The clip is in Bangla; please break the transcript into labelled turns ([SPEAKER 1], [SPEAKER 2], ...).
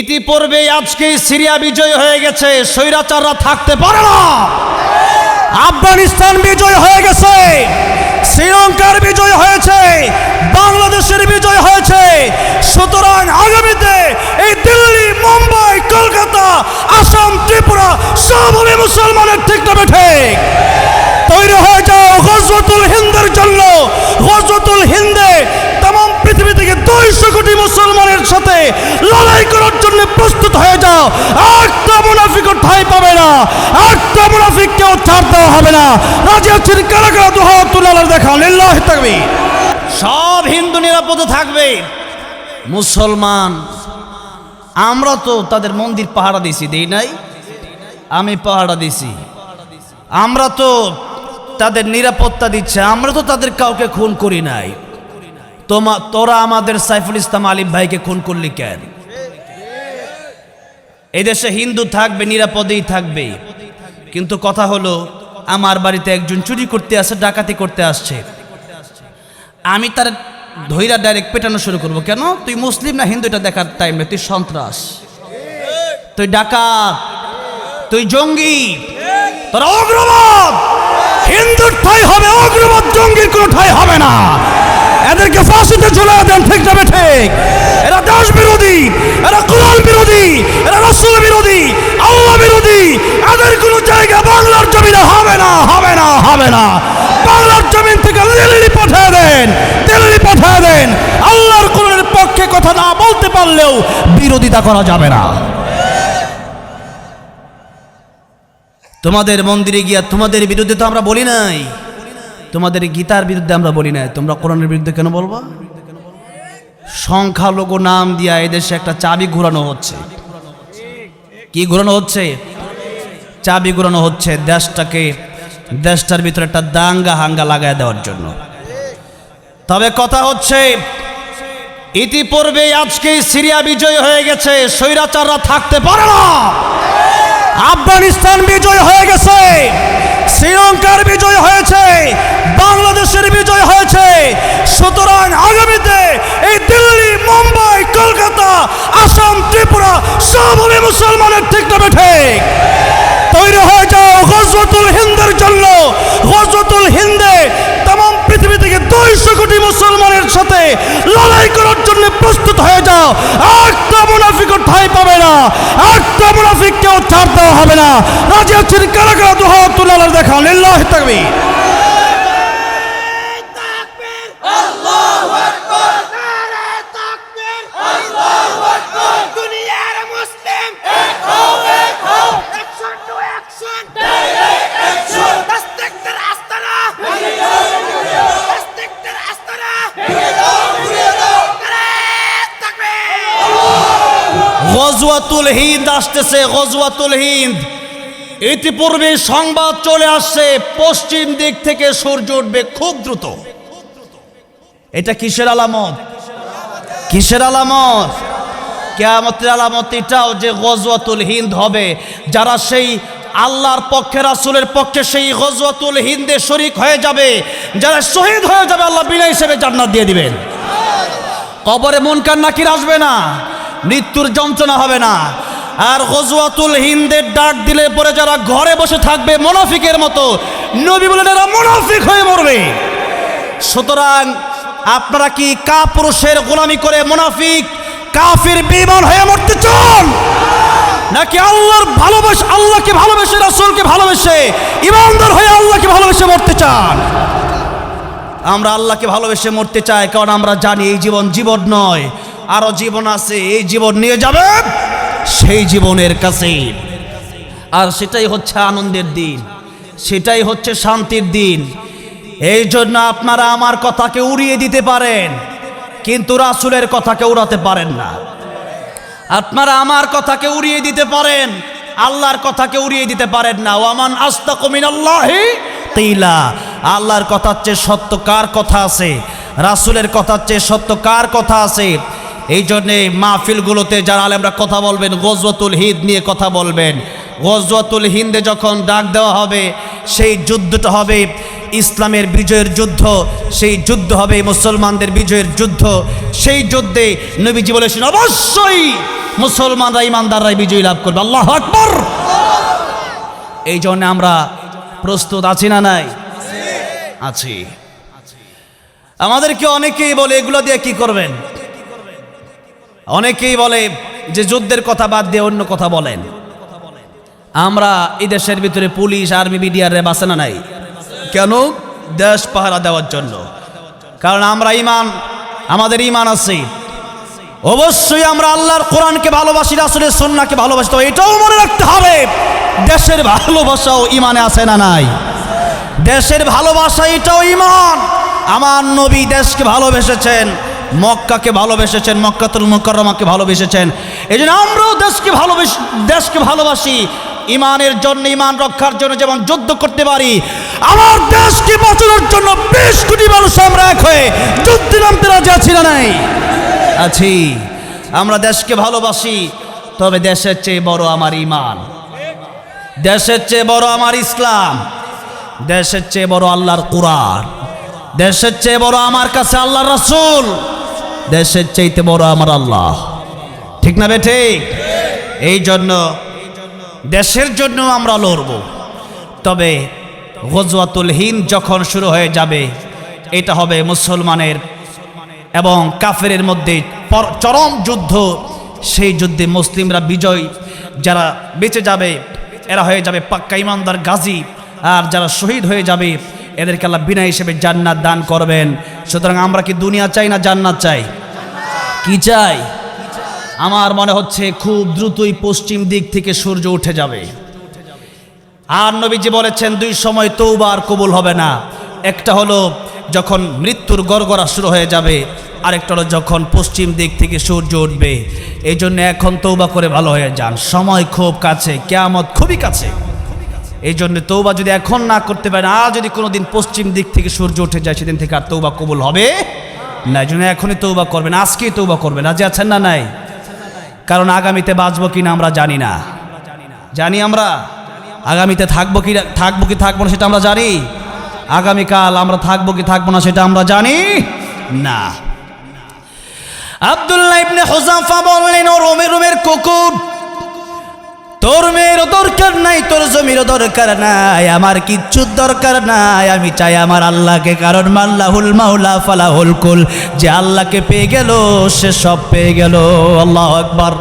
[SPEAKER 1] ইতিপূর্বে আজকে সিরিয়া বিজয় হয়ে গেছে, স্বৈরাচাররা থাকতে পারে না। আফগানিস্তান বিজয় হয়ে গেছে, শ্রীলঙ্কার বিজয় হয়েছে, বাংলাদেশের বিজয় হয়েছে। সুতরাং আগামীতে এই দিল্লি, মুম্বাই, কলকাতা, আসাম, ত্রিপুরা সব হবে মুসলমানের ঠিক না ঠিক তৈরি হয়ে যাও গজওয়াতুল হিন্দের জন্য। গজওয়াতুল হিন্দে তাম পৃথিবী থেকে দুইশো কোটি মুসলমানের সাথে লড়াই করার জন্য প্রস্তুত হয়ে যাও একটা মুনাফিক ঠাই পাবে না। একটা মুনাফিক কেউ ছাড় দেওয়া হবে না। রাজি আছেন কারা কারা? দুহা তুলার দেখা লিল্লাহ থাকবে সব হিন্দু নিরাপদে থাকবে। মুসলমান, আমরা তো তাদের মন্দির পাহারা দিছি দেই নাই? আমি পাহারা দিছি আমরা তো তাদের নিরাপত্তা দিচ্ছে, আমরা তো তাদের কাউকে খুন করি নাই। তোমা, তোরা আমাদের সাইফুল ইসলাম আলিম ভাইকে খুন করলি কেন? এদেশে হিন্দু থাকবে, নিরাপদেই থাকবে। কিন্তু কথা হলো, আমার বাড়িতে একজন চুরি করতে আসে, ডাকাতি করতে আসছে। আমি তার ধৈরা ডাইরেক্ট পেটানো শুরু করব। কেন? তুই মুসলিম না হিন্দু? এটা দেখার টাইম নেই। তুই সন্ত্রাস। তুই ডাকাত। তুই জঙ্গি। তোরা অগ্রবাদ! হিন্দুর ঠাই হবে, অগ্রবাদ জঙ্গির কোনো ঠাই হবে না। এদেরকে ফাঁসিতে ঝুলে দেন, ঠিক যাবে ঠিক? হবে না। বাংলার জমিন থেকে দিল্লি পাঠিয়ে দেন দিল্লি পাঠিয়ে দেন। আল্লাহর কোরআনের পক্ষে কথা না বলতে পারলেও বিরোধিতা করা যাবে না। তোমাদের মন্দিরে গিয়া তোমাদের বিরুদ্ধে তো আমরা বলি নাই। তোমাদের গীতার বিরুদ্ধে আমরা বলি নাই। তোমরা কোরআনের বিরুদ্ধে কেন বলবা? সংখ্যালঘু নাম দিয়া এদেশে একটা চাবি ঘোরানো হচ্ছে। কি ঘোরানো হচ্ছে? চাবি ঘুরানো হচ্ছে। দেশটাকে দেশটার ভিতরে একটা দাঙ্গা হাঙ্গা লাগায় দেওয়ার জন্য। তবে কথা হচ্ছে ইতিপূর্বে আজকে সিরিয়া বিজয় হয়ে গেছে, স্বৈরাচাররা থাকতে পারে না। আফগানিস্তান বিজয় হয়ে গেছে, শ্রীলঙ্কার বিজয় হয়েছে, বাংলাদেশের বিজয় হয়েছে। সুতরাং আগামীতে এই দিল্লি, মুম্বাই, কলকাতা, আসাম, ত্রিপুরা, সব মুসলমানের ঠিক না ঠিক। তৈরি হয়ে যাও গজরতুল হিন্দের জন্য। গজরতুল হিন্দে তাম পৃথিবী থেকে দুইশো কোটি মুসলমানের সাথে লড়াই করার জন্য প্রস্তুত হয়ে যাও। একটা মুনাফিক ঠাই পাবে না। একটা মুনাফিক কেউ ছাড় দেওয়া হবে না। রাজি আছেন কারা কারা দুহা তুলার দেখা। লিল্লাহ থাকবে গজওয়াতুল হিন্দ আসতেছে, গজওয়াতুল হিন্দ। ইতিপূর্বে সংবাদ চলে আসছে, পশ্চিম দিক থেকে সূর্য উঠবে খুব দ্রুত। এটা কিসের আলামত? কিসের আলামত? কেয়ামতের আলামত এটাও যে গজওয়াতুল হিন্দ হবে, যারা সেই আল্লাহর পক্ষে, রাসুলের পক্ষে সেই গজওয়াতুল হিন্দে শরিক হয়ে যাবে, যারা শহীদ হয়ে যাবে, আল্লাহ বিনা হিসেবে জান্নাত দিয়ে দিবেন। কবরে মুনকার নাকির আসবে না। মৃত্যুর যন্ত্রণা হবে না। আর গজওয়াতুল হিন্দের ডাক দিলে পরে যারা ঘরে বসে থাকবে, মোনাফিকের মতো, নবী বলেন, এরা মোনাফিক হয়ে মরবে। সুতরাং আপনারা কি কা পুরুষের গোলামি করে মোনাফিক, কাফির বিমান হয়ে মরতে চান? নাকি আল্লাহর ভালোবাসে, আল্লাহকে ভালোবেসে, রাসূলকে ভালোবেসে ইমানদার হয়ে আল্লাহকে ভালোবেসে মরতে চান? আমরা আল্লাহকে ভালোবেসে মরতে চাই, কারণ আমরা জানি এই জীবন জীবন নয়। আরও জীবন আছে, এই জীবন নিয়ে যাবে, সেই জীবনের কাছে। আর সেটাই হচ্ছে আনন্দের দিন, সেটাই হচ্ছে শান্তির দিন। এই জন্য আপনারা আমার কথাকে উড়িয়ে দিতে পারেন, কিন্তু রাসুলের কথাকে উড়াতে পারেন না। আপনারা আমার কথাকে উড়িয়ে দিতে পারেন, আল্লাহর কথাকে উড়িয়ে দিতে পারেন না। ওয়ামান আস্তা কমিন আল্লাহি তিলা আল্লাহর কথার চেয়ে সত্য কার কথা আছে? রাসুলের কথার চেয়ে সত্য কার কথা আছে? এই জন্যে মাহফিলগুলোতে যারা আলেমরা কথা বলবেন, গজওয়াতুল হিদ নিয়ে কথা বলবেন। গজওয়াতুল হিন্দে যখন ডাক দেওয়া হবে, সেই যুদ্ধটা হবে ইসলামের বিজয়ের যুদ্ধ, সেই যুদ্ধ হবে মুসলমানদের বিজয়ের যুদ্ধ। সেই যুদ্ধে নবীজি বলেছেন, অবশ্যই মুসলমানরা, ইমানদাররাই বিজয় লাভ করবে। আল্লাহ আকবর! এই জন্য আমরা প্রস্তুত আছি না নাই? আছি। আমাদেরকে অনেকেই বলে, এগুলো দিয়ে কি করবেন? অনেকেই বলে যে যুদ্ধের কথা বাদ দিয়ে অন্য কথা বলেন। আমরা এই দেশের ভিতরে পুলিশ, আর্মি, মিডিয়ার আছে না নাই? কেন? দেশ পাহারা দেওয়ার জন্য। কারণ আমরা ইমান, আমাদের ইমান আছে। অবশ্যই আমরা আল্লাহর কোরআনকে ভালোবাসি, রাসুলের সন্নাকে ভালোবাসি, তো এটাও মনে রাখতে হবে, দেশের ভালোবাসাও ইমানে আছে না নাই? দেশের ভালোবাসা এটাও ইমান। আমার নবী দেশকে ভালোবেসেছেন মক্কাকে ভালোবেসেছেন, মক্কাতুল মুকররমাকে ভালোবেসেছেন। এই জন্য আমরাও দেশকে ভালোবেসে, দেশকে ভালোবাসি। ইমানের জন্য, ইমান রক্ষার জন্য যেমন যুদ্ধ করতে পারি, আমার দেশকে বাঁচানোর জন্য বেশ কোটি মানুষ আমরা এক হয়ে যুদ্ধে নামতে রাজি আছি না নাই? আছি। আমরা দেশকে ভালোবাসি, তবে দেশের চেয়ে বড় আমার ইমান। দেশের চেয়ে বড় আমার ইসলাম। দেশের চেয়ে বড় আল্লাহর কোরআন। দেশের চেয়ে বড় আমার কাছে আল্লাহর রাসূল। দেশের চাইতে বড় আমার আল্লাহ। ঠিক না বে ঠিক? এই জন্য দেশের জন্য আমরা লড়ব। তবে গজওয়াতুল হিন্দ যখন শুরু হয়ে যাবে, এটা হবে মুসলমানের এবং কাফেরের মধ্যে চরম যুদ্ধ। সেই যুদ্ধে মুসলিমরা বিজয়। যারা বেঁচে যাবে, এরা হয়ে যাবে পাক্কা ইমানদার গাজী। আর যারা শহীদ হয়ে যাবে এদেরকে আল্লাহ বিনা হিসেবে জান্নাত দান করবেন। সুতরাং আমরা কি দুনিয়া চাই না জান্নাত চাই? কি চাই? আমার মনে হচ্ছে খুব দ্রুতই পশ্চিম দিক থেকে সূর্য উঠে যাবে। আর নবীজি বলেছেন, দুই সময় তৌবার কবুল হবে না। একটা হলো যখন মৃত্যুর গড়গড়া শুরু হয়ে যাবে, আরেকটা হলো যখন পশ্চিম দিক থেকে সূর্য উঠবে। এই জন্য এখন তৌবা করে ভালো হয়ে যান। সময় খুব কাছে, কেয়ামত খুবই কাছে। এই জন্য তৌবা যদি এখন না করতে পারেন, আর যদি কোনোদিন পশ্চিম দিক থেকে সূর্য উঠে যায়, সেদিন থেকে আর তৌবা কবুল হবে না। এই জন্য এখনই তৌবা করবেন, আজকেই তৌবা করবেন। রাজি আছেন না নাই? কারণ আগামীতে বাঁচবো কিনা আমরা জানি না। জানি আমরা? আগামীতে থাকব কি থাকব কি, থাকব না সেটা আমরা জানি? আগামীকাল আমরা থাকব কি, থাকব না সেটা আমরা জানি না। আব্দুল্লাহ ইবনে হুজাফা বললেন, ও রোমের রোমের কুকুর, তোর নাই, তোর জমির দরকার নাই, আমার কিচ্ছু দরকার নাই। আমি চাই আমার আল্লাহকে, কারণ মাল্লাহুল মাউলা ফালাহুল কুল। যে আল্লাহকে পেয়ে গেল, সে সব পেয়ে গেল। আল্লাহ আকবার।